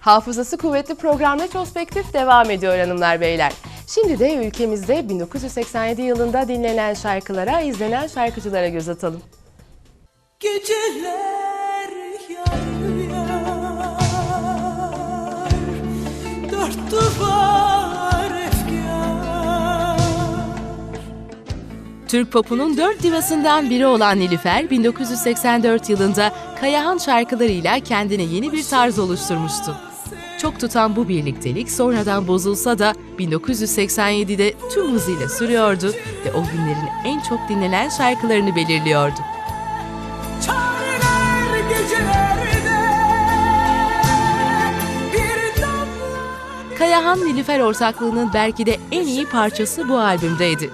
Hafızası kuvvetli program Retrospektif devam ediyor hanımlar beyler. Şimdi de ülkemizde 1987 yılında dinlenen şarkılara, izlenen şarkıcılara göz atalım. Geceler yar yar Dört duvar efkar Türk popunun dört divasından biri olan Nilüfer, 1984 yılında Kayahan şarkılarıyla kendine yeni bir tarz oluşturmuştu. Çok tutan bu birliktelik sonradan bozulsa da 1987'de tüm hızıyla sürüyordu ve o günlerin en çok dinlenen şarkılarını belirliyordu. Kayahan Nilüfer ortaklığının belki de en iyi parçası bu albümdeydi.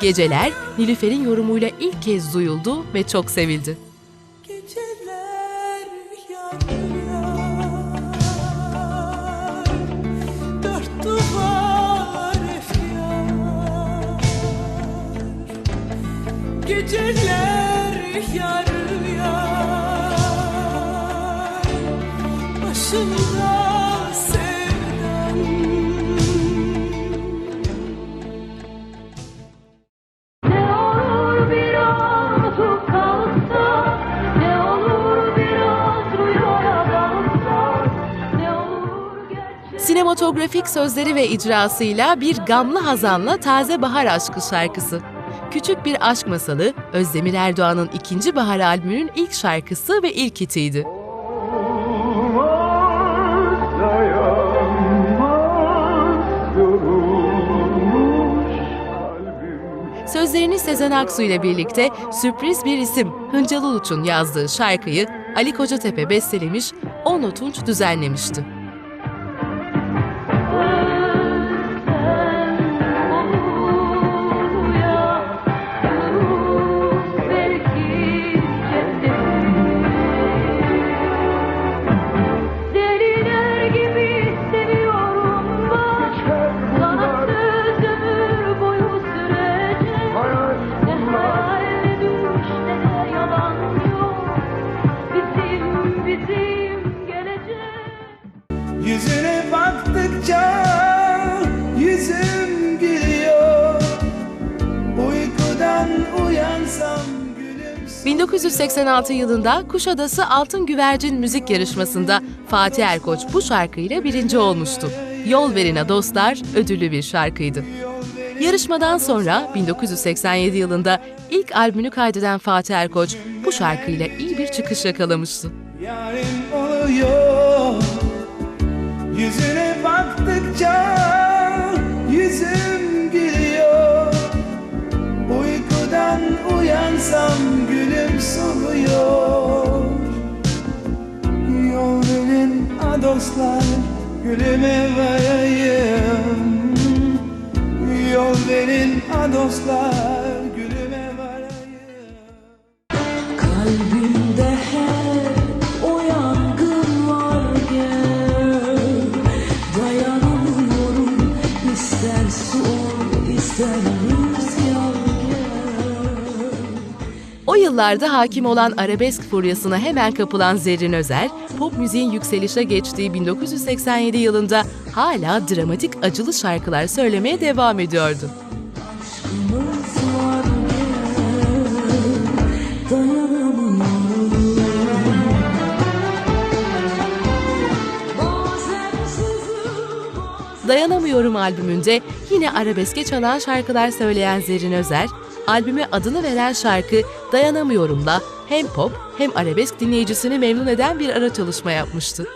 Geceler, Nilüfer'in yorumuyla ilk kez duyuldu ve çok sevildi. Sinematografik sözleri ve icrasıyla bir gamlı hazanla taze bahar aşkı şarkısı. Küçük bir aşk masalı, Özdemir Erdoğan'ın ikinci bahar albümünün ilk şarkısı ve ilk hitiydi. Sözlerini Sezen Aksu ile birlikte sürpriz bir isim Hıncal Uluç'un yazdığı şarkıyı Ali Kocatepe bestelemiş, Onno Tunç düzenlemişti. 1986 yılında Kuşadası Altın Güvercin Müzik Yarışması'nda Fatih Erkoç bu şarkıyla birinci olmuştu. Yol Verine Dostlar ödüllü bir şarkıydı. Yarışmadan sonra 1987 yılında ilk albümünü kaydeden Fatih Erkoç bu şarkıyla iyi bir çıkış yakalamıştı. Yarim oluyor Yüzüne baktıkça uyansam gülüm soluyor Yol verin a dostlar gülüme varayım. Yol verin a dostlar yıllarda hakim olan arabesk furyasına hemen kapılan Zerrin Özer, pop müziğin yükselişe geçtiği 1987 yılında hala dramatik acılı şarkılar söylemeye devam ediyordu. Dayanamıyorum albümünde yine arabeske çalan şarkılar söyleyen Zerrin Özer, albüme adını veren şarkı Dayanamıyorum'la hem pop hem arabesk dinleyicisini memnun eden bir ara çalışma yapmıştı.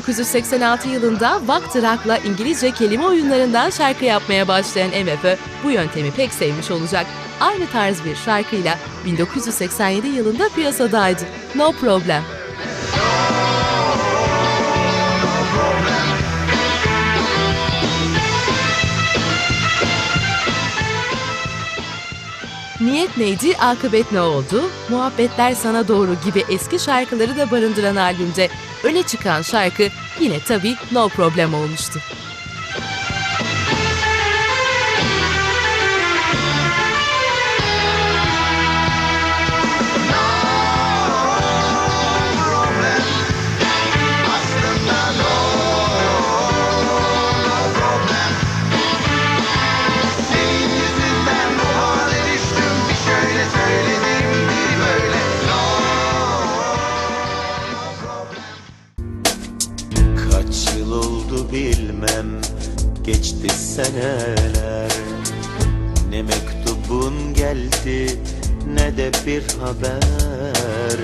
1986 yılında Vaktırak'la İngilizce kelime oyunlarından şarkı yapmaya başlayan MFÖ bu yöntemi pek sevmiş olacak. aynı tarz bir şarkıyla 1987 yılında piyasadaydı. No Problem. Niyet neydi, akıbet ne oldu? Muhabbetler sana doğru gibi eski şarkıları da barındıran albümde öne çıkan şarkı yine tabii No Problem olmuştu. Ne de bir haber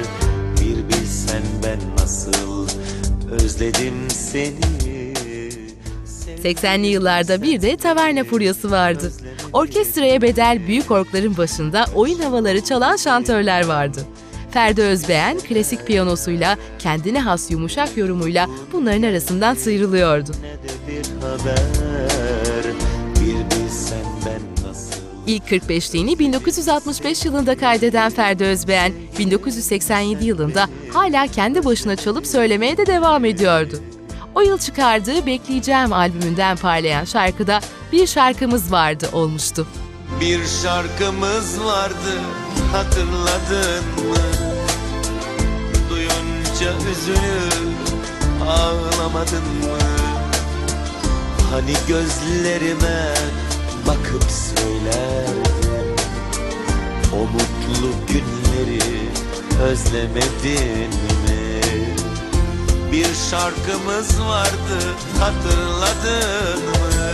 Bir bilsen ben nasıl Özledim seni 80'li yıllarda bir de taverna furyası vardı. Orkestraya bedel büyük orkların başında oyun havaları çalan şantörler vardı. Ferdi Özbeğen klasik piyanosuyla, kendine has yumuşak yorumuyla bunların arasından sıyrılıyordu. Ne de bir haber İlk 45'liğini 1965 yılında kaydeden Ferdi Özbeğen, 1987 yılında hala kendi başına çalıp söylemeye de devam ediyordu. O yıl çıkardığı Bekleyeceğim albümünden parlayan şarkıda bir şarkımız vardı olmuştu. Bir şarkımız vardı hatırladın mı? Duyunca üzülüp ağlamadın mı? Hani gözlerime bakıp söylerdin O mutlu günleri özlemedin mi? Bir şarkımız vardı hatırladın mı?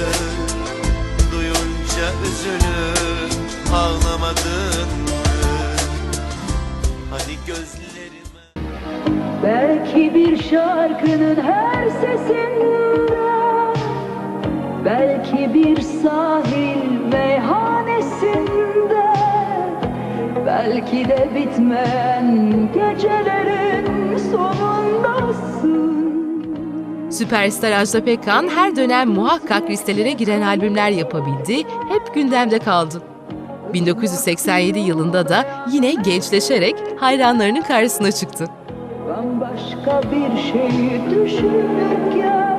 Duyunca üzülüp ağlamadın mı? Hani gözlerime Belki bir şarkının her sesinde Belki bir sahil meyhanesinde Belki de bitmeyen gecelerin sonundasın Süperstar Ajda Pekkan her dönem muhakkak listelere giren albümler yapabildi, hep gündemde kaldı. 1987 yılında da yine gençleşerek hayranlarının karşısına çıktı. Bambaşka bir şeyi düşünürken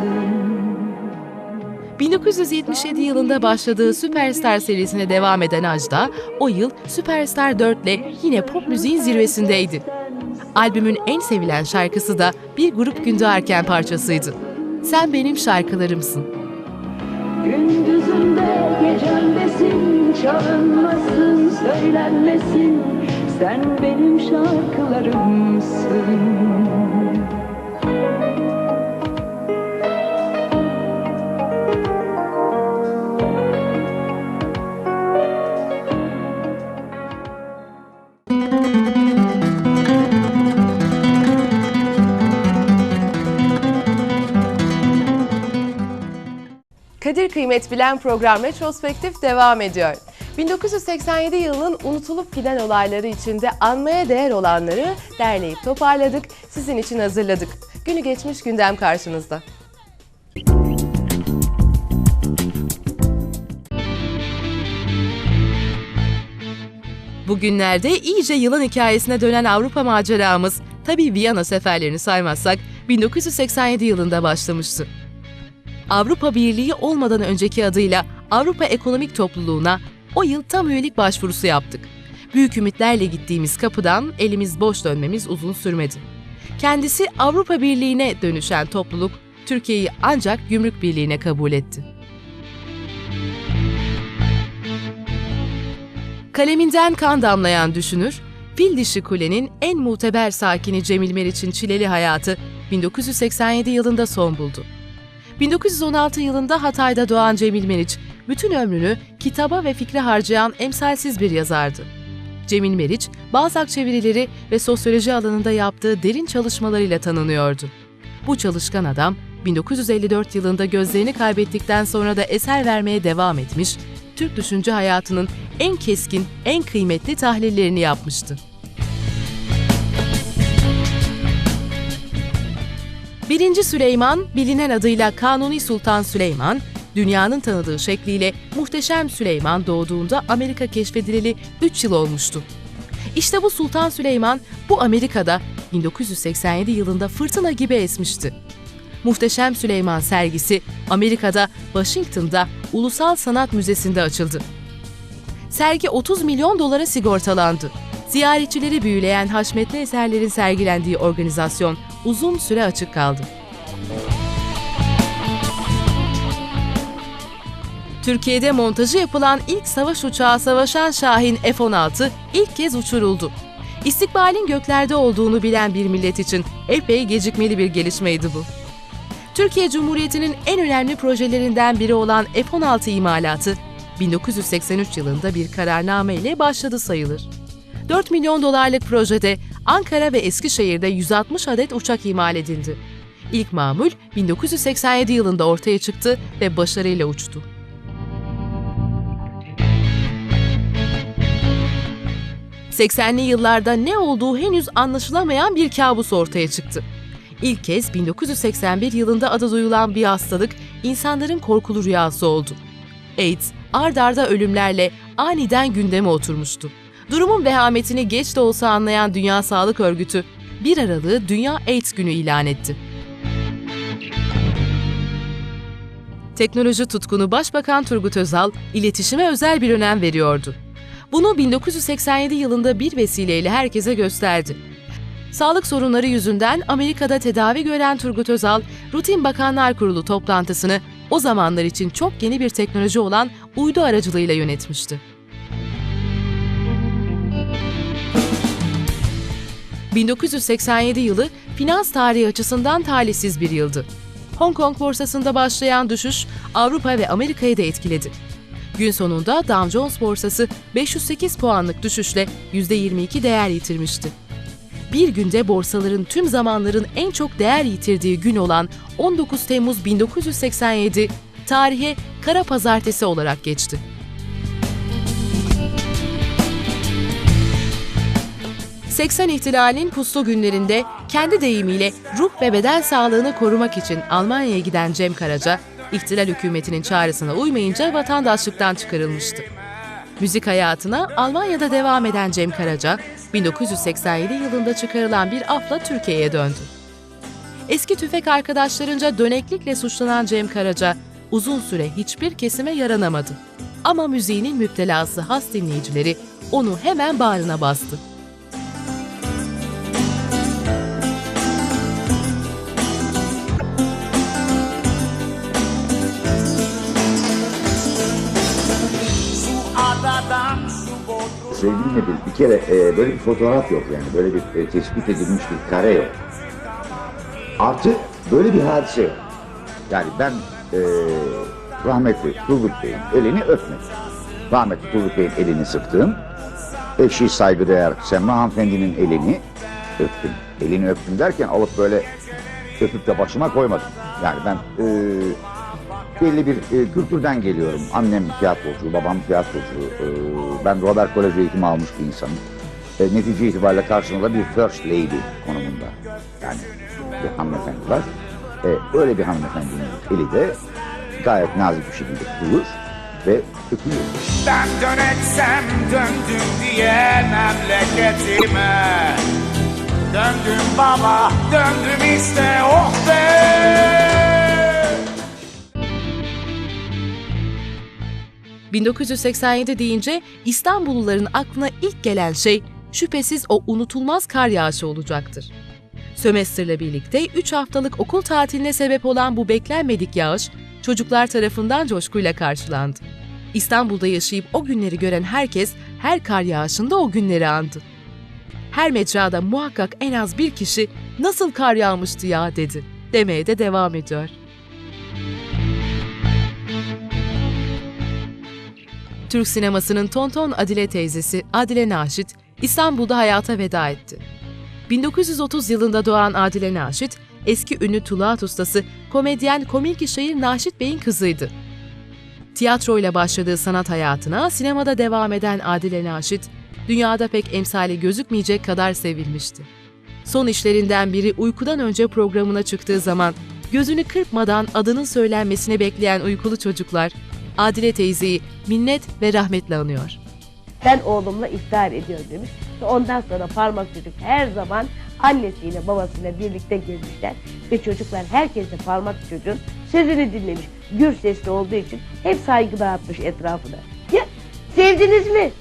1977 yılında başladığı Süperstar serisine devam eden Ajda, o yıl Süperstar 4 ile yine pop müziğin zirvesindeydi. Albümün en sevilen şarkısı da bir grup gün doğarken parçasıydı. Sen benim şarkılarımsın. Gündüzümde gecemdesin Çalınmasın söylenmesin Sen benim şarkılarımsın Kadir Kıymet Bilen program retrospektif devam ediyor. 1987 yılının unutulup giden olayları içinde anmaya değer olanları derleyip toparladık, sizin için hazırladık. Günü geçmiş gündem karşınızda. Bugünlerde iyice yılan hikayesine dönen Avrupa maceramız, tabii Viyana seferlerini saymazsak 1987 yılında başlamıştı. Avrupa Birliği olmadan önceki adıyla Avrupa Ekonomik Topluluğu'na o yıl tam üyelik başvurusu yaptık. Büyük ümitlerle gittiğimiz kapıdan elimiz boş dönmemiz uzun sürmedi. Kendisi Avrupa Birliği'ne dönüşen topluluk Türkiye'yi ancak Gümrük Birliği'ne kabul etti. Kaleminden kan damlayan düşünür, Fil Dişi Kule'nin en muteber sakini Cemil Meriç'in çileli hayatı 1987 yılında son buldu. 1916 yılında Hatay'da doğan Cemil Meriç, bütün ömrünü kitaba ve fikre harcayan emsalsiz bir yazardı. Cemil Meriç, Balzac çevirileri ve sosyoloji alanında yaptığı derin çalışmalarıyla tanınıyordu. Bu çalışkan adam, 1954 yılında gözlerini kaybettikten sonra da eser vermeye devam etmiş, Türk düşünce hayatının en keskin, en kıymetli tahlillerini yapmıştı. Birinci Süleyman, bilinen adıyla Kanuni Sultan Süleyman, dünyanın tanıdığı şekliyle Muhteşem Süleyman doğduğunda Amerika keşfedileli 3 yıl olmuştu. İşte bu Sultan Süleyman bu Amerika'da 1987 yılında fırtına gibi esmişti. Muhteşem Süleyman sergisi Amerika'da Washington'da Ulusal Sanat Müzesi'nde açıldı. Sergi 30 milyon dolara sigortalandı. Ziyaretçileri büyüleyen haşmetli eserlerin sergilendiği organizasyon uzun süre açık kaldı. Türkiye'de montajı yapılan ilk savaş uçağı Savaşan Şahin F-16 ilk kez uçuruldu. İstikbalin göklerde olduğunu bilen bir millet için epey gecikmeli bir gelişmeydi bu. Türkiye Cumhuriyeti'nin en önemli projelerinden biri olan F-16 imalatı 1983 yılında bir kararname ile başladı sayılır. 4 milyon dolarlık projede Ankara ve Eskişehir'de 160 adet uçak imal edildi. İlk mamul 1987 yılında ortaya çıktı ve başarıyla uçtu. ...80'li yıllarda ne olduğu henüz anlaşılamayan bir kabus ortaya çıktı. İlk kez 1981 yılında adı duyulan bir hastalık insanların korkulu rüyası oldu. AIDS, ard arda ölümlerle aniden gündeme oturmuştu. Durumun vehametini geç de olsa anlayan Dünya Sağlık Örgütü 1 Aralık'ı Dünya AIDS Günü ilan etti. Teknoloji tutkunu Başbakan Turgut Özal, iletişime özel bir önem veriyordu. Bunu 1987 yılında bir vesileyle herkese gösterdi. Sağlık sorunları yüzünden Amerika'da tedavi gören Turgut Özal, Rutin Bakanlar Kurulu toplantısını o zamanlar için çok yeni bir teknoloji olan uydu aracılığıyla yönetmişti. ...1987 yılı finans tarihi açısından talihsiz bir yıldı. Hong Kong borsasında başlayan düşüş Avrupa ve Amerika'yı da etkiledi. Gün sonunda Dow Jones borsası 508 puanlık düşüşle %22 değer yitirmişti. Bir günde borsaların tüm zamanların en çok değer yitirdiği gün olan 19 Temmuz 1987 tarihe Kara Pazartesi olarak geçti. ...80 ihtilalin puslu günlerinde kendi deyimiyle ruh ve beden sağlığını korumak için Almanya'ya giden Cem Karaca, ihtilal hükümetinin çağrısına uymayınca vatandaşlıktan çıkarılmıştı. Müzik hayatına Almanya'da devam eden Cem Karaca, 1987 yılında çıkarılan bir afla Türkiye'ye döndü. Eski tüfek arkadaşlarınca döneklikle suçlanan Cem Karaca, uzun süre hiçbir kesime yaranamadı. Ama müziğinin müptelası has dinleyicileri onu hemen bağrına bastı. Sevgili Nebil, bir kere e, böyle bir fotoğraf yok yani. Böyle bir e, tespit edilmiş bir kare yok. Artı böyle bir hadise yok. Yani ben e, rahmetli Turgut Bey'in elini öpmedim. Rahmetli Turgut Bey'in elini sıktım. Eşi saygıdeğer Semra Hanımefendi'nin elini öptüm. Elini öptüm derken alıp böyle öpüp de başıma koymadım. Yani ben e, belli bir e, kültürden geliyorum. Annem tiyatrocu, babam tiyatrocu. E, ben Robert Kolej eğitimi almış bir insanım. E, netice itibariyle karşımda bir first lady konumunda. Yani bir hanımefendi var. E, öyle bir hanımefendinin eli de gayet nazik bir şekilde tutulur ve öpülür. Ben dönetsem döndüm diye memleketime Döndüm baba döndüm işte oh be 1987 deyince İstanbulluların aklına ilk gelen şey şüphesiz o unutulmaz kar yağışı olacaktır. Sömestr'le birlikte 3 haftalık okul tatiline sebep olan bu beklenmedik yağış çocuklar tarafından coşkuyla karşılandı. İstanbul'da yaşayıp o günleri gören herkes her kar yağışında o günleri andı. Her mecrada muhakkak en az bir kişi Nasıl kar yağmıştı ya dedi. Demeye de devam ediyor. Türk sinemasının Tonton Adile teyzesi Adile Naşit İstanbul'da hayata veda etti. 1930 yılında doğan Adile Naşit, eski ünlü tuluat ustası, komedyen komik şehir Naşit Bey'in kızıydı. Tiyatroyla başladığı sanat hayatına sinemada devam eden Adile Naşit, dünyada pek emsali gözükmeyecek kadar sevilmişti. Son işlerinden biri uykudan önce programına çıktığı zaman gözünü kırpmadan adının söylenmesini bekleyen uykulu çocuklar Adile teyzeyi minnet ve rahmetle anıyor. Ben oğlumla iftihar ediyorum demiş. Ve ondan sonra parmak çocuk her zaman annesiyle babasıyla birlikte gezmişler. Ve çocuklar herkes de parmak çocuğun sözünü dinlemiş. Gür sesli olduğu için hep saygı dağıtmış etrafına. Ya sevdiniz mi?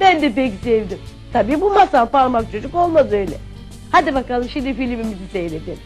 Ben de pek sevdim. Tabii bu masal parmak çocuk olmaz öyle. Hadi bakalım şimdi filmimizi seyredelim.